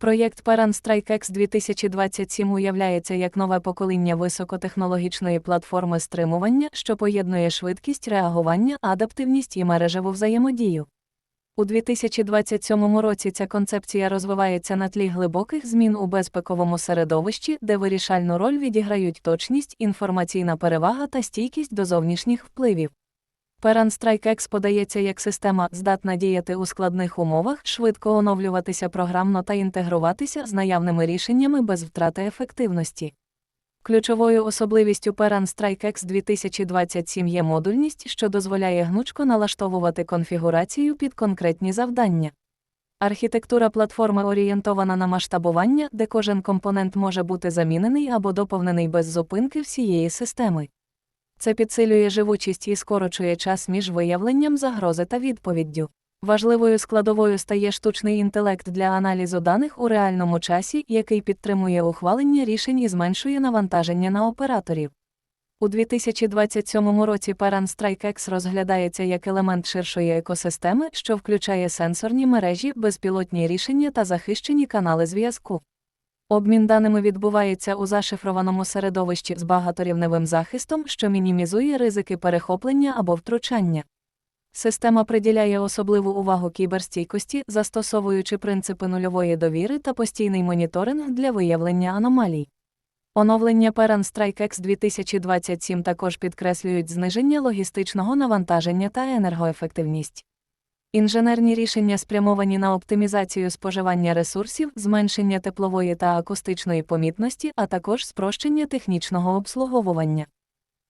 Проєкт Paranstrike X 2027 уявляється як нове покоління високотехнологічної платформи стримування, що поєднує швидкість реагування, адаптивність і мережеву взаємодію. У 2027 році ця концепція розвивається на тлі глибоких змін у безпековому середовищі, де вирішальну роль відіграють точність, інформаційна перевага та стійкість до зовнішніх впливів. Paran Strike X подається як система, здатна діяти у складних умовах, швидко оновлюватися програмно та інтегруватися з наявними рішеннями без втрати ефективності. Ключовою особливістю Paran Strike X 2027 є модульність, що дозволяє гнучко налаштовувати конфігурацію під конкретні завдання. Архітектура платформи орієнтована на масштабування, де кожен компонент може бути замінений або доповнений без зупинки всієї системи. Це підсилює живучість і скорочує час між виявленням загрози та відповіддю. Важливою складовою стає штучний інтелект для аналізу даних у реальному часі, який підтримує ухвалення рішень і зменшує навантаження на операторів. У 2027 році Paran X розглядається як елемент ширшої екосистеми, що включає сенсорні мережі, безпілотні рішення та захищені канали зв'язку. Обмін даними відбувається у зашифрованому середовищі з багаторівневим захистом, що мінімізує ризики перехоплення або втручання. Система приділяє особливу увагу кіберстійкості, застосовуючи принципи нульової довіри та постійний моніторинг для виявлення аномалій. Оновлення Paran Strike X 2027 також підкреслюють зниження логістичного навантаження та енергоефективність. Інженерні рішення спрямовані на оптимізацію споживання ресурсів, зменшення теплової та акустичної помітності, а також спрощення технічного обслуговування.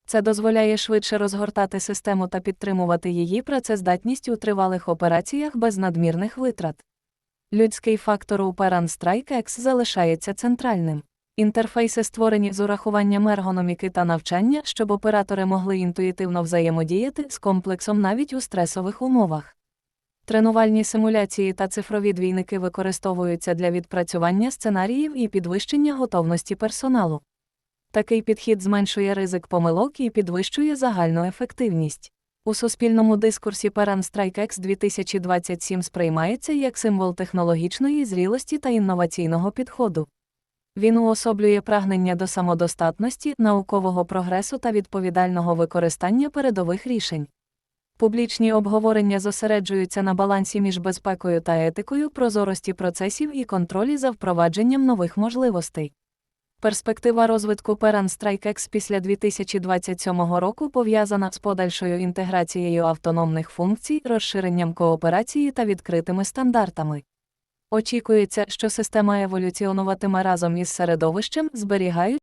Це дозволяє швидше розгортати систему та підтримувати її працездатність у тривалих операціях без надмірних витрат. Людський фактор у Paran Strike X залишається центральним. Інтерфейси створені з урахуванням ергономіки та навчання, щоб оператори могли інтуїтивно взаємодіяти з комплексом навіть у стресових умовах. Тренувальні симуляції та цифрові двійники використовуються для відпрацювання сценаріїв і підвищення готовності персоналу. Такий підхід зменшує ризик помилок і підвищує загальну ефективність. У суспільному дискурсі Paran Strike X 2027 сприймається як символ технологічної зрілості та інноваційного підходу. Він уособлює прагнення до самодостатності, наукового прогресу та відповідального використання передових рішень. Публічні обговорення зосереджуються на балансі між безпекою та етикою, прозорості процесів і контролі за впровадженням нових можливостей. Перспектива розвитку Paran Strike X після 2027 року пов'язана з подальшою інтеграцією автономних функцій, розширенням кооперації та відкритими стандартами. Очікується, що система еволюціонуватиме разом із середовищем, зберігаючи